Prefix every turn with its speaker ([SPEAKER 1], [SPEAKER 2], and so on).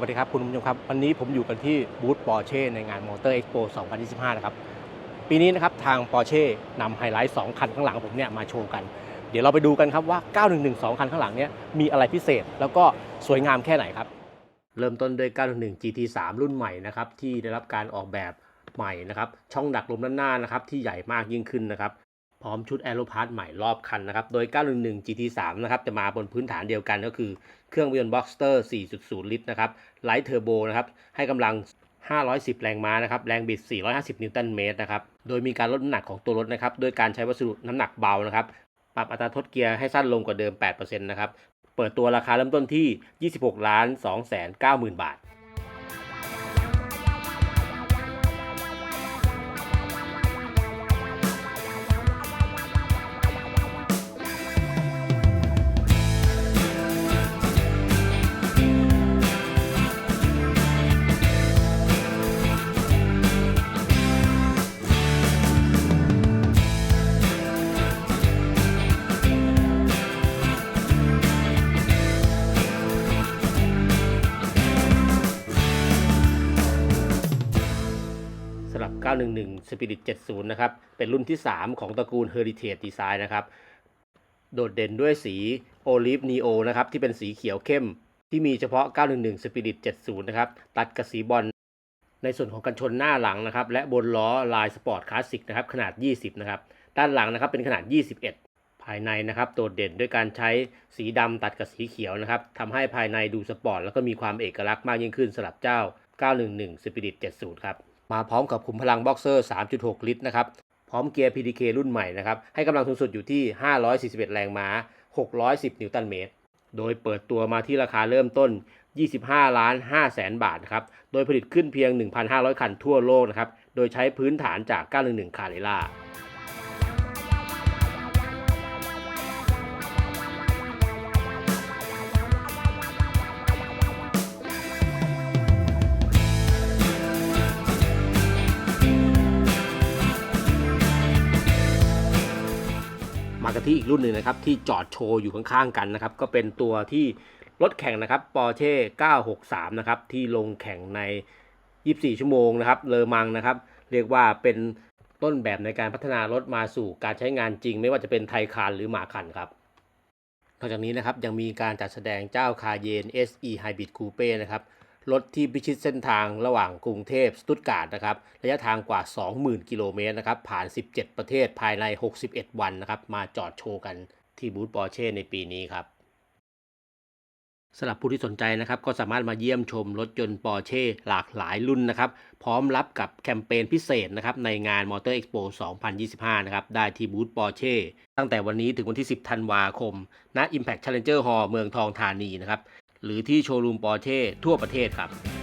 [SPEAKER 1] วัสดีครับ คุณผู้ชมครับ วันนี้ผมอยู่กันที่บูธปอร์เช่ในงานมอเตอร์เอ็กซ์โป2025 นะครับ ปีนี้นะครับ ทางปอร์เช่นำไฮไลท์ 2 คันข้างหลังผมเนี่ยมาโชว์กัน เดี๋ยวเราไปดูกันครับว่า 9112 คันข้างหลังเนี่ยมีอะไรพิเศษ แล้วก็สวยงามแค่ไหนครับ เริ่มต้นด้วย 911 GT3 รุ่นใหม่นะครับ ที่ได้รับการออกแบบใหม่นะครับ ช่องดักลมด้านหน้านะครับที่ใหญ่มากยิ่งขึ้นนะครับ พร้อมชุดแอโรพาร์ตใหม่รอบคันนะครับ โดย 911 GT3 นะครับ จะมาบนพื้นฐานเดียวกันก็คือเครื่องยนต์บ็อกสเตอร์ 4.0 ลิตรนะครับไลท์เทอร์โบนะครับ ให้กำลัง 510 แรงม้านะครับ แรงบิด 450 นิวตันเมตรนะครับ โดยมีการลดน้ำหนักของตัวรถนะครับ โดยการใช้วัสดุน้ำหนักเบานะครับ ปรับอัตราทดเกียร์ให้สั้นลงกว่าเดิม 8%นะครับ เปิดตัวราคาเริ่มต้นที่ 26 ล้าน 2 9 0 0 0 0 บาท 911 Spirit 70 นะครับ เป็นรุ่นที่ 3 ของตระกูล Heritage Design นะครับ โดดเด่นด้วยสี Olive Neo นะครับ ที่เป็นสีเขียวเข้ม ที่มีเฉพาะ 911 Spirit 70 นะครับ ตัดกับสีบอลในส่วนของกันชนหน้าหลังนะครับ และบนล้อลายสปอร์ตคลาสสิกนะครับ ขนาด 20 นะครับ ด้านหลังนะครับเป็นขนาด 21 ภายในนะครับ โดดเด่นด้วยการใช้สีดำตัดกับสีเขียวนะครับทำให้ภายในดูสปอร์ตแล้วก็มีความเอกลักษณ์มากยิ่งขึ้นสำหรับเจ้า 911 Spirit 70 ครับ มาพร้อมกับขุมพลังบ็อกเซอร์ 3.6 ลิตรนะครับ พร้อมเกียร์ PDK รุ่นใหม่นะครับ ให้กำลังสูงสุดอยู่ที่ 541 แรงม้า 610 นิวตันเมตร โดยเปิดตัวมาที่ราคาเริ่มต้น 25 ล้าน5แสนบาทนะครับ โดยผลิตขึ้นเพียง 1,500 คันทั่วโลกนะครับ โดยใช้พื้นฐานจาก 911 คาเรล่า ที่อีกรุ่นหนึ่งนะครับที่จอดโชว์อยู่ข้างๆกันนะครับก็เป็นตัวที่รถแข่งนะครับ Porsche 963 นะครับที่ลงแข่งใน 24 ชั่วโมงนะครับเลอมังนะครับเรียกว่าเป็นต้นแบบในการพัฒนารถมาสู่การใช้งานจริง ไม่ว่าจะเป็นไทยคานหรือหมาคันครับนอกจากนี้นะครับยังมีการจัดแสดงเจ้าคาเยน SE Hybrid Coupe นะครับ รถที่พิชิตเส้นทางระหว่างกรุงเทพสตุตการ์ดนะครับระยะทางกว่า 20,000 กิโลเมตรนะครับผ่าน 17 ประเทศภายใน 61 วันนะครับมาจอดโชว์กันที่บูธปอร์เช่ในปีนี้ครับสำหรับผู้ที่สนใจนะครับก็สามารถมาเยี่ยมชมรถยนต์ปอร์เช่หลากหลายรุ่นนะครับพร้อมรับกับแคมเปญพิเศษนะครับในงาน Motor Expo 2025 นะครับได้ที่บูธปอร์เช่ตั้งแต่วันนี้ถึงวันที่ 10 ธันวาคมณ Impact Challenger Hall เมืองทองธานีนะครับ หรือที่โชว์รูมปอร์เช่ทั่วประเทศครับ